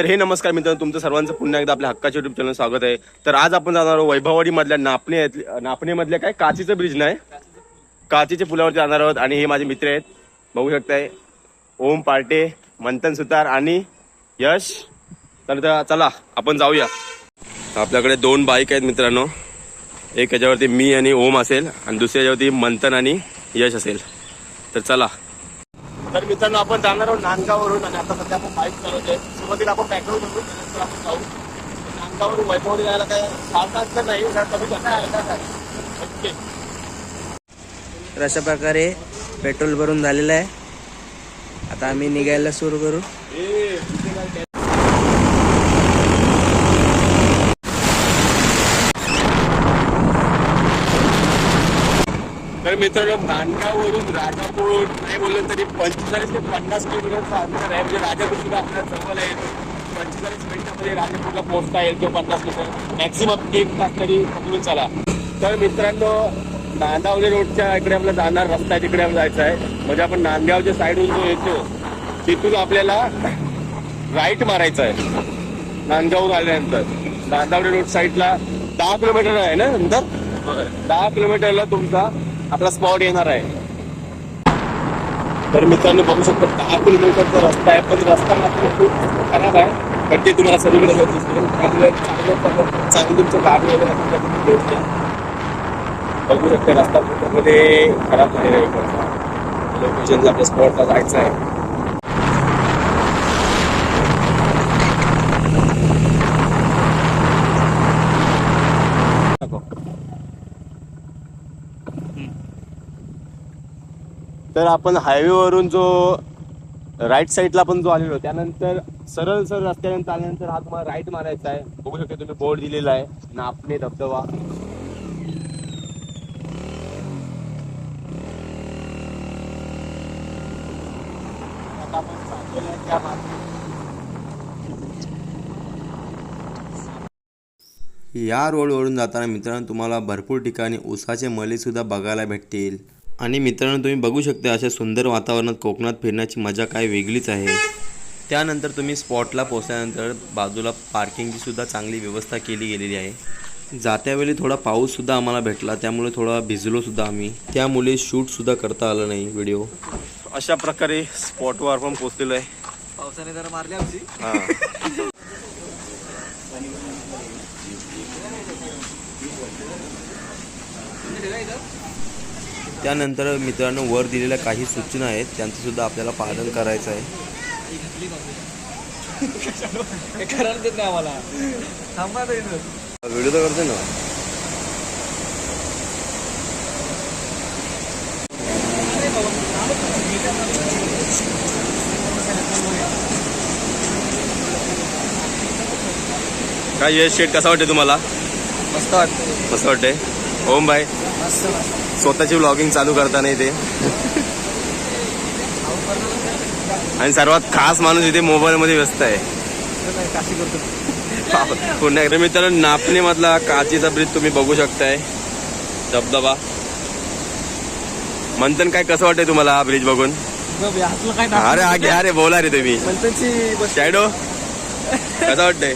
तर हे नमस्कार मित्रांनो तुमचं सर्वांचं पुन्हा एकदा आपल्या हक्काच्या युट्यूब चॅनल स्वागत आहे. तर आज आपण जाणार आहोत वैभववाडी मधल्या नापणे नापणे मधल्या काय? काचीचं ब्रिज नाही? काचीच्या पुलावरती जाणार आहोत आणि हे माझे मित्र आहेत. बघू शकताय. ओम पार्टे मंथन सुतार आणि यश. तर चला आपण जाऊया. आपल्याकडे दोन बाईक आहेत मित्रांनो. एक याच्यावरती मी आणि ओम असेल आणि दुसऱ्या याच्यावरती मंथन आणि यश असेल. तर चला तर मित्रांनो आपण जाणार आहोत नांदगाववरून आणि आता सध्या आपण बाईक चालवतोय. सुरुवातीला आपण पेट्रोल करू त्यानंतर आपण जाऊ. नांदगाववरून वैभववाडी जायला काय सहा तास तर नाही जरा कमी जाणार ओके. तर अशा प्रकारे पेट्रोल भरून झालेलं आहे. आता आम्ही निघायला सुरू करू. मित्रांनो नांदगाववरून राजापूर नाही बोललं तरी पंचेचाळीस ते पन्नास किलोमीटरचं अंतर आहे म्हणजे राजापूर सुद्धा आपल्याला जवळ आहे. पंचेचाळीस मिनिटामध्ये राजापूरला पोहोचता येईल किंवा पन्नास मिनिटं मॅक्सिमम एक तास तरी पकडून चला. तर मित्रांनो नांदावली रोडच्या इकडे आपला जाणार रस्ता आहे तिकडे जायचं आहे. म्हणजे आपण नांदगावच्या साईडहून जो येतो तिथून आपल्याला राईट मारायचं आहे. नांदगावहून आल्यानंतर. नांदावली रोड साईडला दहा किलोमीटर आहे ना नंतर? दहा किलोमीटरला तुमचा आपला स्पॉट येणार आहे. तर मित्रांनो बघू शकतो दहा किलोमीटरचा रस्ता आहे पण रस्ता मात्र खूप खराब आहे. पण ते तुम्हाला सगळीकडे होत चांगलं चांगलं तुमचं गाडी वगैरे तुम्ही बघू शकते रस्ता मध्ये खराब झालेला आहे लोकेशन आपल्या स्पॉटला जायचं आहे. तर आपण हायवेवरून जो राईट साईडला आपण जो आलेलो त्यानंतर सरळ सरळ रस्त्यानंतर आल्यानंतर हा तुम्हाला राईट मारायचा आहे. बघू शकता तुम्ही बोर्ड दिलेला आहे. नापणे धबधबा. या रोडवरून जाताना मित्रांनो तुम्हाला भरपूर ठिकाणी उसाचे मले सुद्धा बघायला भेटतील. आणि मित्रांनो तुम्ही बघू शकता अशा सुंदर वातावरणात कोकणात फिरण्याची मजा काय वेगळीच आहे. त्यानंतर तुम्ही स्पॉटला पोहोचल्यानंतर बाजूला पार्किंगची सुद्धा चांगली व्यवस्था केली गेलेली आहे. जात्यावेळी थोडा पाऊस सुद्धा आम्हाला भेटला त्यामुळे थोडा भिजलो सुद्धा आम्ही. त्यामुळे शूट सुद्धा करता आलं नाही व्हिडिओ अशा प्रकारे स्पॉटवर आपण पोहोचलेलो आहे. पावसाने जरा मारली आमची. हा. त्यानंतर मित्रांनो वर दिलेल्या काही सूचना आहेत त्यांचं सुद्धा आपल्याला पालन करायचं आहे. व्हिडिओ तर करते ना. काय यश शेट कसा वाटते तुम्हाला? मस्त वाटतं मस्त वाटते ओम भाई. मस्त मस्त. स्वतःची व्लॉगिंग चालू करता नाही ते. आणि सर्वात खास माणूस इथे मोबाईल मध्ये व्यस्त आहे. पुन्हा एकदा मित्रांनो नापणे मधला काचीचा ब्रिज तुम्ही बघू शकताय. धबधबा. मंथन काय कसं वाटतंय तुम्हाला हा ब्रिज बघून? अरे हा घ्या रे बोला रे तुम्ही. शॅडो कसं वाटतंय?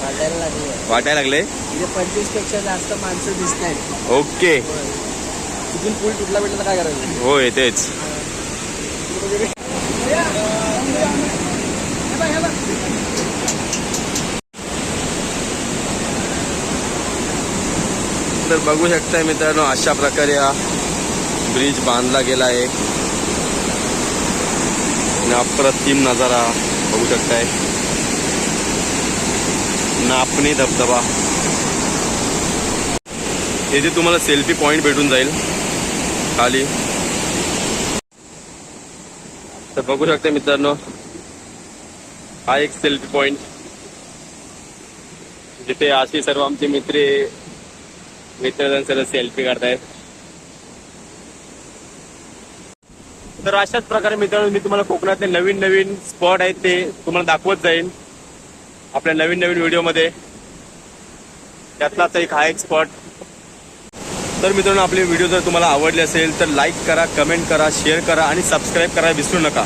वाटायला लागली वाटायला लागले इथे पंचवीसपेक्षा जास्त माणसं दिसत आहेत ओके तिथून पूल तुटला भेटला तर काय करायचं? हो येतेच तर बघू शकताय मित्रांनो अशा प्रकारे हा ब्रिज बांधला गेला आहे. अप्रतिम नजारा बघू शकताय. नापणे धबधबा. येथे तुम्हाला सेल्फी पॉइंट भेटून जाईल. खाली. तर बघू शकते मित्रांनो हा एक सेल्फी पॉइंट जिथे अशी सर्व आमचे मित्र मित्रजण सर्व सेल्फी करतायत तर अशाच प्रकारे मित्रांनो मी तुम्हाला कोकणातले नवीन नवीन स्पॉट आहेत ते तुम्हाला दाखवत जाईन. आपल्या नवीन नवीन व्हिडिओमध्ये त्यातलाच एक हा एक स्पॉट तर मित्रांनो आपले व्हिडिओ जर तुम्हाला आवडले असेल तर लाईक करा कमेंट करा शेअर करा आणि सबस्क्राईब करा विसरू नका.